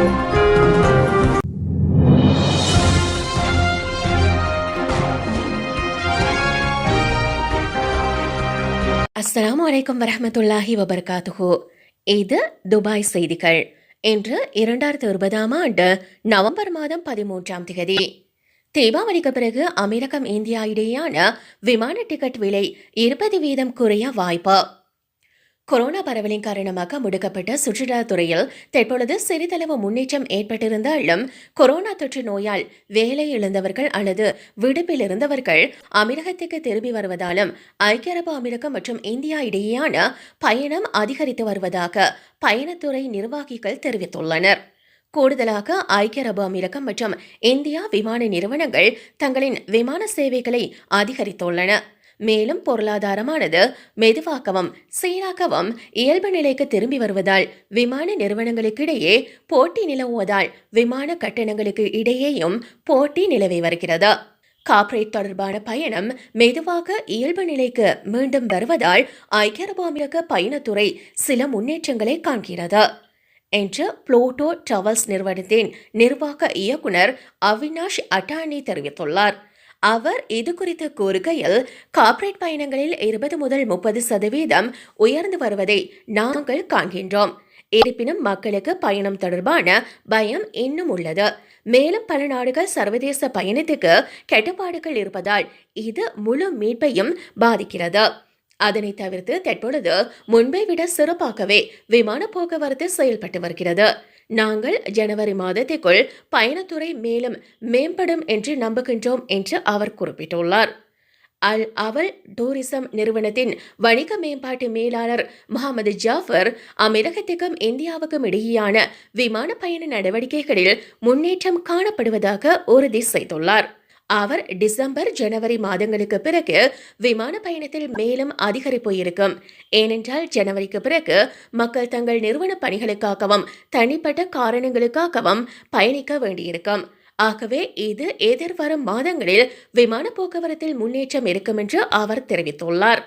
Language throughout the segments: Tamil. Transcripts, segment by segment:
அஸ்லாம் வலைக்கம் வரமத்துல்லாஹி வபர்காத்துஹோ. இது துபாய் செய்திகள். இன்று இரண்டாயிரத்தி இருபதாம் ஆண்டு நவம்பர் மாதம் பதிமூன்றாம் தேதி தீபாவளிக்கு பிறகு அமீரகம் இந்தியா இடையேயான விமான டிக்கெட் விலை இருபது வீதம் குறைய வாய்ப்பு. கொரோனா பரவலின் காரணமாக முடுக்கப்பட்ட சுற்றுலாத்துறையில் தற்பொழுது சிறிதளவு முன்னேற்றம் ஏற்பட்டிருந்தாலும் கொரோனா தொற்று நோயால் வேலை இழந்தவர்கள் அல்லது விடுப்பில் இருந்தவர்கள் அமீரகத்துக்கு திரும்பி வருவதாலும் ஐக்கிய அரபு அமீரகம் மற்றும் இந்தியா இடையேயான பயணம் அதிகரித்து வருவதாக பயணத்துறை நிர்வாகிகள் தெரிவித்துள்ளனர். கூடுதலாக ஐக்கிய அரபு அமீரகம் மற்றும் இந்தியா விமான நிறுவனங்கள் தங்களின் விமான சேவைகளை அதிகரித்துள்ளன. மேலும் பொருளாதாரமானது மெதுவாகவும் சீராகவும் இயல்பு நிலைக்கு திரும்பி வருவதால் விமான நிறுவனங்களுக்கிடையே போட்டி நிலவுவதால் விமான கட்டணங்களுக்கு இடையேயும் போட்டி நிலவி வருகிறது. கார்ப்பரேட் தொடர்பான பயணம் மெதுவாக இயல்பு நிலைக்கு மீண்டும் வருவதால் ஐக்கிய அரபு அமீரக பயணத்துறை சில முன்னேற்றங்களை காண்கிறது. என்று புளோட்டோ டிராவல்ஸ் நிறுவனத்தின் நிர்வாக இயக்குனர் அவினாஷ் அட்டானி தெரிவித்துள்ளார். அவர் இது குறித்து கூறுகையில் கார்ப்பரேட் பயணங்களில் இருபது முதல் முப்பது சதவீதம் உயர்ந்து வருவதை நாங்கள் காண்கின்றோம். இருப்பினும் மக்களுக்கு பயணம் தொடர்பான பயம் இன்னும் உள்ளது. மேலும் பல நாடுகள் சர்வதேச பயணத்துக்கு கட்டுப்பாடுகள் இருப்பதால் இது முழு மீட்பையும் பாதிக்கிறது. அதனை தவிர்த்து தற்பொழுது முன்பை விட சிறப்பாகவே விமான போக்குவரத்து செயல்பட்டு வருகிறது. நாங்கள் ஜனவரி மாதத்திற்குள் பயணத்துறை மேலும் மேம்படும் என்று நம்புகின்றோம் என்று அவர் குறிப்பிட்டுள்ளார். அல் அவல் டூரிசம் நிறுவனத்தின் வணிக மேம்பாட்டு மேலாளர் முகமது ஜாஃபர் அமெரிக்கத்துக்கும் இந்தியாவுக்கும் இடையேயான விமான பயண நடவடிக்கைகளில் முன்னேற்றம் காணப்படுவதாக உறுதி செய்துள்ளார். அவர் டிசம்பர் ஜனவரி மாதங்களுக்கு பிறகு விமான பயணத்தில் மேலும் அதிகரிப்பு இருக்கும் ஏனென்றால் ஜனவரிக்கு பிறகு மக்கள் தங்கள் நிறுவன பணிகளுக்காகவும் தனிப்பட்ட காரணங்களுக்காகவும் பயணிக்க வேண்டியிருக்கும். ஆகவே இது எதிர்வரும் மாதங்களில் விமான போக்குவரத்தில் முன்னேற்றம் இருக்கும் என்று அவர் தெரிவித்துள்ளார்.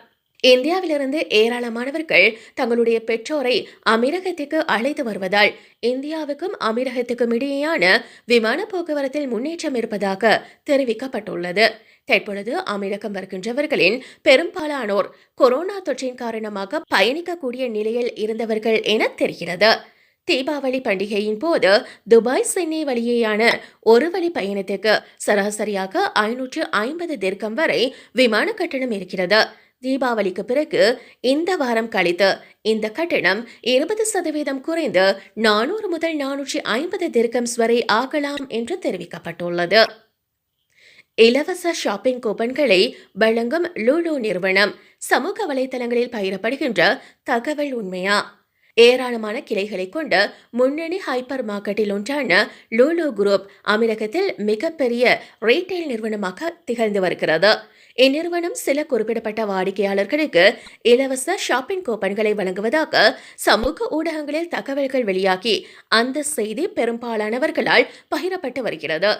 இந்தியாவிலிருந்து ஏராளமானவர்கள் தங்களுடைய பெற்றோரை அமீரகத்துக்கு அழைத்து வருவதால் இந்தியாவுக்கும் அமீரகத்துக்கும் இடையேயான விமான போக்குவரத்தில் முன்னேற்றம் இருப்பதாக தெரிவிக்கப்பட்டுள்ளது. தற்பொழுது அமீரகம் வருகின்றவர்களின் பெரும்பாலானோர் கொரோனா தொற்றின் காரணமாக பயணிக்கக்கூடிய நிலையில் இருந்தவர்கள் என தெரிகிறது. தீபாவளி பண்டிகையின் போது துபாய் சென்னை வழியேயான ஒரு வழி பயணத்துக்கு சராசரியாக ஐநூற்று ஐம்பது தீர்க்கம் வரை விமான கட்டணம் இருக்கிறது. தீபாவளிக்கு பிறகு இந்த வாரம் கழித்து இந்த கட்டணம் இருபது சதவீதம் குறைந்து நானூறு முதல் நானூற்றி ஐம்பது திர்கம்ஸ் வரை ஆகலாம் என்று தெரிவிக்கப்பட்டுள்ளது. இலவச ஷாப்பிங் கூப்பன்களை வழங்கும் லூலு நிறுவனம் சமூக வலைதளங்களில் பயிரப்படுகின்ற தகவல் உண்மையா? ஏராளமான கிளைகளை கொண்ட முன்னணி ஹைப்பர் மார்க்கெட்டில் ஒன்றான லூலு குரூப் அமீரகத்தில் மிகப்பெரிய ரீட்டைல் நிறுவனமாக திகழ்ந்து வருகிறது. இந்நிறுவனம் சில குறிப்பிடப்பட்ட வாடிக்கையாளர்களுக்கு இலவச ஷாப்பிங் கூப்பன்களை வழங்குவதாக சமூக ஊடகங்களில் தகவல்கள் வெளியாகி அந்த செய்தி பெரும்பாலானவர்களால் பகிரப்பட்டு வருகிறது.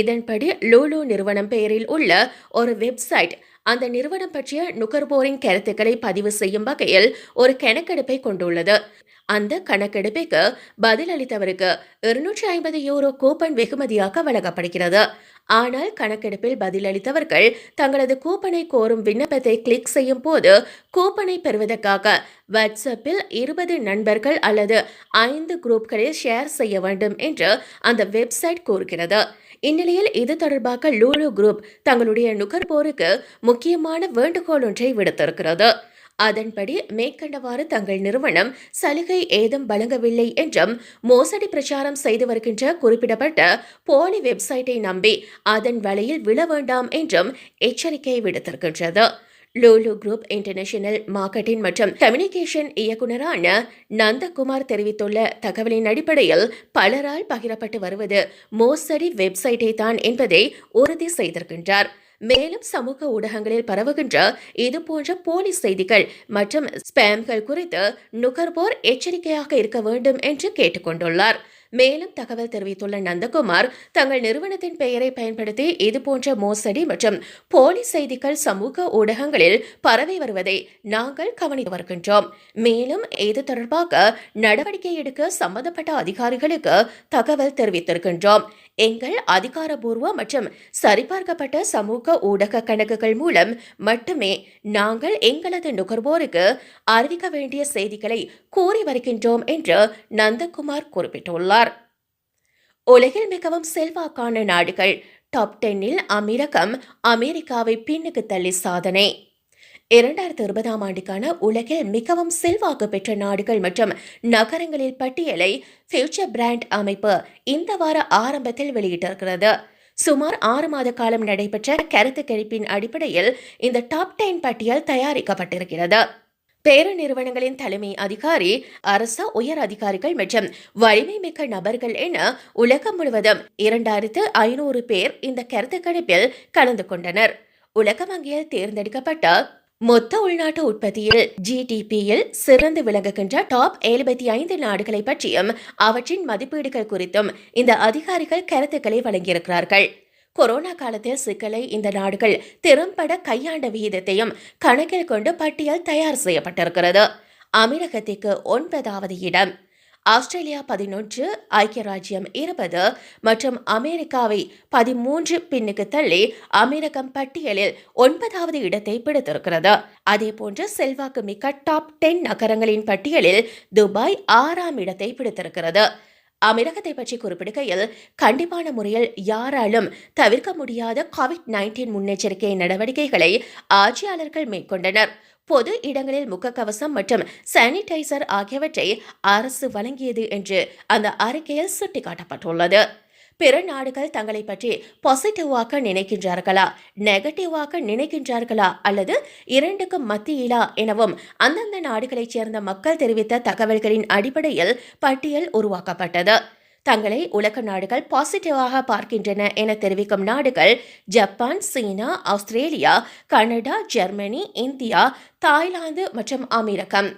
இதன்படி லூலு நிறுவனம் பெயரில் உள்ள ஒரு வெப்சைட் அந்த நிறுவனம் பற்றிய நுகர்வோரின் கருத்துக்களை பதிவு செய்யும் வகையில் ஒரு கணக்கெடுப்பை கொண்டுள்ளது. அந்த கணக்கெடுப்புக்கு பதிலளித்தவருக்கு இருநூற்றி ஐம்பது யூரோ கூப்பன் வெகுமதியாக வழங்கப்படுகிறது. ஆனால் கணக்கெடுப்பில் பதிலளித்தவர்கள் தங்களது கூப்பனை கோரும் விண்ணப்பத்தை கிளிக் செய்யும் போது கூப்பனை பெறுவதற்காக வாட்ஸ்அப்பில் இருபது நண்பர்கள் அல்லது ஐந்து குரூப்களில் ஷேர் செய்ய வேண்டும் என்று அந்த வெப்சைட் கூறுகிறது. இந்நிலையில் இது தொடர்பாக லூலு குரூப் தங்களுடைய நுகர்வோருக்கு முக்கியமான வேண்டுகோள் ஒன்றை விடுத்திருக்கிறது. அதன்படி மேற்கண்டவாறு தங்கள் நிறுவனம் சலுகை ஏதும் வழங்கவில்லை என்றும் மோசடி பிரச்சாரம் செய்து வருகின்ற குறிப்பிடப்பட்ட போலி வெப்சைட்டை நம்பி அதன் வலையில் விழ வேண்டாம் என்றும் எச்சரிக்கை விடுத்திருக்கின்றது. லூலு குரூப் இன்டர்நேஷனல் மார்க்கெட்டிங் மற்றும் கம்யூனிகேஷன் இயக்குநரான நந்தகுமார் தெரிவித்துள்ள தகவலின் அடிப்படையில் பலரால் பகிரப்பட்டு வருவது மோசடி வெப்சைட்டை தான் என்பதை உறுதி செய்திருக்கின்றார். மேலும் சமூக ஊடகங்களில் பரவுகின்ற இது போன்ற போலி செய்திகள் மற்றும் ஸ்பேம்கள் குறித்து நுகர்வோர் எச்சரிக்கையாக இருக்க வேண்டும் என்று கேட்டுக்கொண்டுள்ளார். மேலும் தகவல் தெரிவித்துள்ள நந்தகுமார் தங்கள் நிறுவனத்தின் பெயரை பயன்படுத்தி இதுபோன்ற மோசடி மற்றும் போலி செய்திகள் சமூக ஊடகங்களில் பரவி வருவதை நாங்கள் கவனித்து வருகின்றோம். மேலும் இது தொடர்பாக நடவடிக்கை எடுக்க சம்பந்தப்பட்ட அதிகாரிகளுக்கு தகவல் தெரிவித்திருக்கின்றோம். எங்கள் அதிகாரபூர்வ மற்றும் சரிபார்க்கப்பட்ட சமூக ஊடக கணக்குகள் மூலம் மட்டுமே நாங்கள் எங்களது நுகர்வோருக்கு அறிவிக்க வேண்டிய செய்திகளை கூறி வருகின்றோம் என்று நந்தகுமார் குறிப்பிட்டுள்ளார். உலகில் மிகவும் செல்வாக்கான நாடுகள் டாப் டென்னில் அமீரகம் அமெரிக்காவை பின்னுக்கு தள்ளி சாதனை. இரண்டாயிரத்தி இருபதாம் ஆண்டுக்கான உலகில் மிகவும் செல்வாக்கு பெற்ற நாடுகள் மற்றும் நகரங்களில் பட்டியலை ஃபியூச்சர் பிராண்ட் அமைப்பு இந்த வார ஆரம்பத்தில் வெளியிட்டிருக்கிறது. சுமார் ஆறு மாத காலம் நடைபெற்ற கருத்து கணிப்பின் அடிப்படையில் இந்த டாப் டென் பட்டியல் தயாரிக்கப்பட்டிருக்கிறது. பேரு நிறுவனங்களின் தலைமை அதிகாரி அரச உயர் அதிகாரிகள் மற்றும் வலிமை மிக்க நபர்கள் என உலகம் முழுவதும் இரண்டாயிரத்து ஐநூறு பேர் இந்த கருத்து கணிப்பில் கலந்து கொண்டனர். உலக வங்கியில் தேர்ந்தெடுக்கப்பட்ட மொத்த உள்நாட்டு உற்பத்தியில் ஜிடிபியில் சிறந்து விளங்குகின்ற டாப் எழுபத்தி ஐந்து நாடுகளை பற்றியும் அவற்றின் மதிப்பீடுகள் குறித்தும் இந்த அதிகாரிகள் கருத்துக்களை வழங்கியிருக்கிறார்கள். கொரோனா காலத்தில் சிக்கலை இந்த நாடுகள் திறம்பட கையாண்ட விகிதத்தையும் கணக்கில் கொண்டு பட்டியல் தயார் செய்யப்பட்டிருக்கிறது. அமீரகத்திற்கு ஒன்பதாவது இடம். ஆஸ்திரேலியா பதினொன்று ஐக்கிய ராஜ்யம் இருபது மற்றும் அமெரிக்காவை பதிமூன்று பின்னுக்கு தள்ளி அமெரிக்கம் பட்டியலில் ஒன்பதாவது இடத்தை பிடித்திருக்கிறது. அதேபோன்று செல்வாக்கு மிக்க டாப் டென் நகரங்களின் பட்டியலில் துபாய் ஆறாம் இடத்தை பிடித்திருக்கிறது. அமெரிக்கத்தை பற்றி குறிப்பிடுகையில் கண்டிப்பான முறையில் யாராலும் தவிர்க்க முடியாத கோவிட் நைன்டீன் முன்னெச்சரிக்கை நடவடிக்கைகளை ஆட்சியாளர்கள் மேற்கொண்டனர். பொது இடங்களில் முகக்கவசம் மற்றும் சானிடைசர் ஆகியவற்றை அரசு வழங்கியது என்று அந்த அறிக்கையில் சுட்டிக்காட்டப்பட்டுள்ளது. பிற நாடுகள் தங்களை பற்றி பாசிட்டிவாக நினைக்கின்றார்களா நெகட்டிவாக நினைக்கின்றார்களா அல்லது இரண்டுக்கும் மத்தியிலா எனவும் அந்தந்த நாடுகளைச் சேர்ந்த மக்கள் தெரிவித்த தகவல்களின் அடிப்படையில் பட்டியல் உருவாக்கப்பட்டது. தங்களை உலக நாடுகள் பாசிட்டிவாக பார்க்கின்றன என தெரிவிக்கும் நாடுகள் Japan China Australia Canada Germany India Thailand மற்றும் அமெரிக்கம்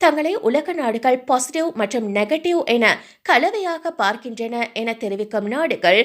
தங்களை உலக நாடுகள் பாசிட்டிவ் மற்றும் நெகட்டிவ் என கலவையாக பார்க்கின்றன என தெரிவிக்கும் நாடுகள்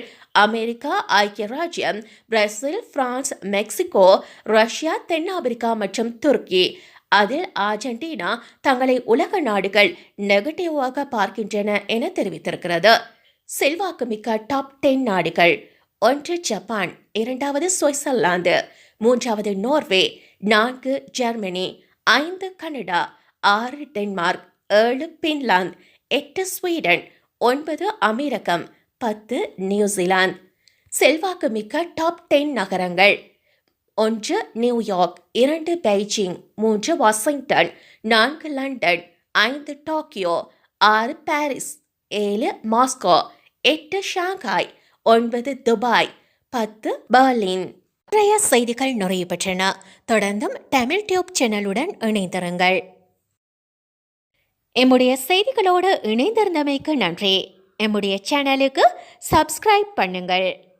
அமெரிக்கா ஐக்கிய ராஜ்யம் பிரேசில் பிரான்ஸ் மெக்சிகோ ரஷ்யா தென்னாப்பிரிக்கா மற்றும் துருக்கி. அதில் அர்ஜென்டினா தங்களை உலக நாடுகள் நெகட்டிவாக பார்க்கின்றன என தெரிவித்திருக்கிறது. செல்வாக்கு மிக்க டாப் டென் நாடுகள். ஒன்று ஜப்பான் இரண்டாவது சுவிட்சர்லாந்து மூன்றாவது நோர்வே நான்கு ஜெர்மனி ஐந்து கனடா ஆறு டென்மார்க் ஏழு பின்லாந்து எட்டு ஸ்வீடன் ஒன்பது அமெரிக்கம் பத்து நியூசிலாந்து. செல்வாக்கு மிக்க டாப் டென் நகரங்கள். ஒன்று நியூயார்க் இரண்டு பெய்ஜிங். மூன்று வாஷிங்டன். நான்கு லண்டன். ஐந்து டோக்கியோ. ஆறு பாரிஸ். ஏழு மாஸ்கோ. எட்டு ஷாங்காய். ஒன்பது துபாய். பத்து பர்லின். நிறைய செய்திகள் நிறைய பெற்றன தொடர்ந்தும் தமிழ் டியூப் சேனலுடன் இணைந்திருங்கள். எம்முடைய செய்திகளோடு இணைந்திருந்தமைக்கு நன்றி. எம்முடைய சேனலுக்கு சப்ஸ்கிரைப் பண்ணுங்கள்.